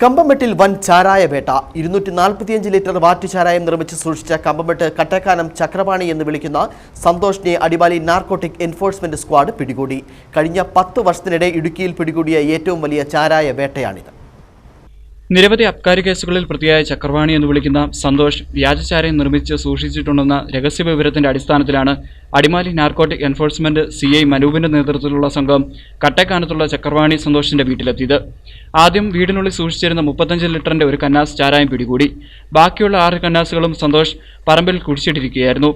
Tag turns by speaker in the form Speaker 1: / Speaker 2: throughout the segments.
Speaker 1: കമ്പമെട്ടിൽ വൻ ചാരായ വേട്ട. ഇരുന്നൂറ്റി നാൽപ്പത്തിയഞ്ച് ലിറ്റർ വാറ്റ് ചാരായം നിർമ്മിച്ച് സൂക്ഷിച്ച കമ്പമെട്ട് കട്ടക്കാനം ചക്രപാണി എന്ന് വിളിക്കുന്ന സന്തോഷിനെ അടിമാലി നാർക്കോട്ടിക് എൻഫോഴ്സ്മെന്റ് സ്ക്വാഡ് പിടികൂടി. കഴിഞ്ഞ പത്ത് വർഷത്തിനിടെ ഇടുക്കിയിൽ പിടികൂടിയ ഏറ്റവും വലിയ ചാരായ വേട്ടയാണിത്.
Speaker 2: നിരവധി അബ്കാരി കേസുകളിൽ പ്രതിയായ ചക്രവാണി എന്ന് വിളിക്കുന്ന സന്തോഷ് വ്യാജചാരം നിർമ്മിച്ച് സൂക്ഷിച്ചിട്ടുണ്ടെന്ന രഹസ്യ വിവരത്തിന്റെ അടിസ്ഥാനത്തിലാണ് Adimali narcotic enforcement C I മനൂപിന്റെ നേതൃത്വത്തിലുള്ള സംഘം കട്ടക്കാനത്തുള്ള ചക്രവാണി സന്തോഷിന്റെ വീട്ടിലെത്തിയത്. ആദ്യം വീടിനുള്ളിൽ സൂക്ഷിച്ചിരുന്ന മുപ്പത്തഞ്ച് ലിറ്ററിന്റെ ഒരു കന്നാസ് ചാരായം പിടികൂടി. ബാക്കിയുള്ള ആറ് കന്നാസുകളും സന്തോഷ് പറമ്പിൽ കുഴിച്ചിട്ടിരിക്കുകയായിരുന്നു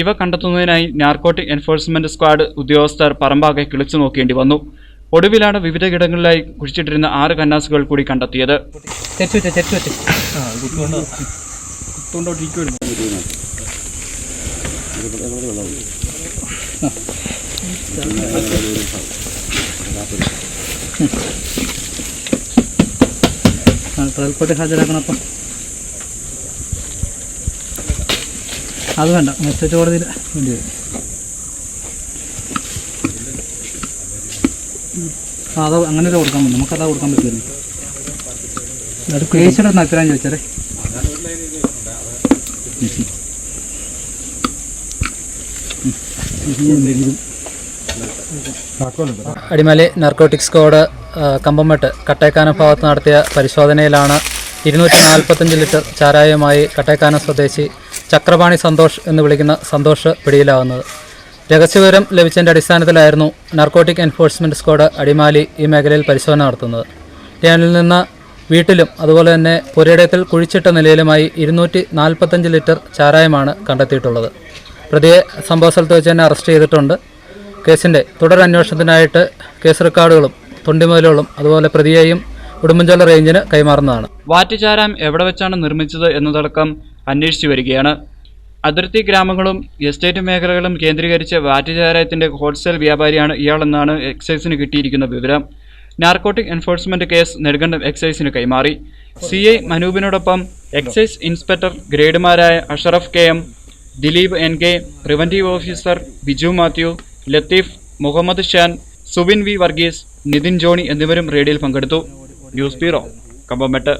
Speaker 2: ഇവ കണ്ടെത്തുന്നതിനായി നാർക്കോട്ടിക് എൻഫോഴ്സ്മെന്റ് സ്ക്വാഡ് ഉദ്യോഗസ്ഥർ പറമ്പാകെ കിളിച്ചു നോക്കേണ്ടി വന്നു. ഒടുവിലാണ് വിവിധ ഇടങ്ങളിലായി കുഴിച്ചിട്ടിരുന്ന ആറ് കന്നാസുകൾ കൂടി കണ്ടെത്തിയത്.
Speaker 3: തെറ്റുപറ്റ ഹാജരാക്കണം അപ്പം അത് വേണ്ട മെസ്സേജ് കോടതിയിൽ വേണ്ടി വരും. അത് അങ്ങനെ കൊടുക്കാൻ പറ്റും. നമുക്കത് കൊടുക്കാൻ പറ്റുമല്ലോ അത് നക്കരാൻ ചോദിച്ചാലേ? അടിമാലി നാർക്കോട്ടിക്സ് ആ, കമ്പംമെട്ട് കട്ടേക്കാനം ഭാഗത്ത് നടത്തിയ പരിശോധനയിലാണ് ഇരുന്നൂറ്റി നാൽപ്പത്തഞ്ച് ലിറ്റർ ചാരായമായി കട്ടേക്കാനം സ്വദേശി ചക്രപാണി സന്തോഷ് എന്ന് വിളിക്കുന്ന സന്തോഷ് പിടിയിലാവുന്നത്. രഹസ്യവിവരം ലഭിച്ചതിന്റെ അടിസ്ഥാനത്തിലായിരുന്നു നാർക്കോട്ടിക് എൻഫോഴ്സ്മെന്റ് സ്ക്വാഡ് അടിമാലി ഈ മേഖലയിൽ പരിശോധന നടത്തുന്നത്. ഇയാളിൽ നിന്ന് വീട്ടിലും അതുപോലെ തന്നെ പുരയിടത്തിൽ കുഴിച്ചിട്ട നിലയിലുമായി ഇരുന്നൂറ്റി നാൽപ്പത്തഞ്ച് ലിറ്റർ ചാരായമാണ് കണ്ടെത്തിയിട്ടുള്ളത്. പ്രതിയെ സംഭവ സ്ഥലത്ത് വെച്ച് തന്നെ അറസ്റ്റ് ചെയ്തിട്ടുണ്ട്. കേസിന്റെ തുടരന്വേഷണത്തിനായിട്ട് കേസ് റെക്കോർഡുകളും തൊണ്ടിമുതലുകളും അതുപോലെ പ്രതിയെയും ഉടുമ്പൻചോല റേഞ്ചിന് കൈമാറുന്നതാണ്.
Speaker 2: വാറ്റുചാരാം എവിടെ വെച്ചാണ് നിർമ്മിച്ചത് എന്നതടക്കം അന്വേഷിച്ചു വരികയാണ്. അതിർത്തി ഗ്രാമങ്ങളും എസ്റ്റേറ്റ് മേഖലകളും കേന്ദ്രീകരിച്ച് വാറ്റുചാരായത്തിന്റെ ഹോൾസെയിൽ വ്യാപാരിയാണ് ഇയാളെന്നാണ് എക്സൈസിന് കിട്ടിയിരിക്കുന്ന വിവരം. നാർക്കോട്ടിക് എൻഫോഴ്സ്മെന്റ് കേസ് നെടുങ്കണ്ടം എക്സൈസിന് കൈമാറി. സി ഐ മനൂപിനോടൊപ്പം excise inspector ഗ്രേഡുമാരായ Ashraf K M Dileep N K preventive officer Biju Mathew Latheef Muhammad Shan Subin V Varghese Nithin Johnny എന്നിവരും റേഡിയോയിൽ പങ്കെടുത്തു. News bureau Kambammettu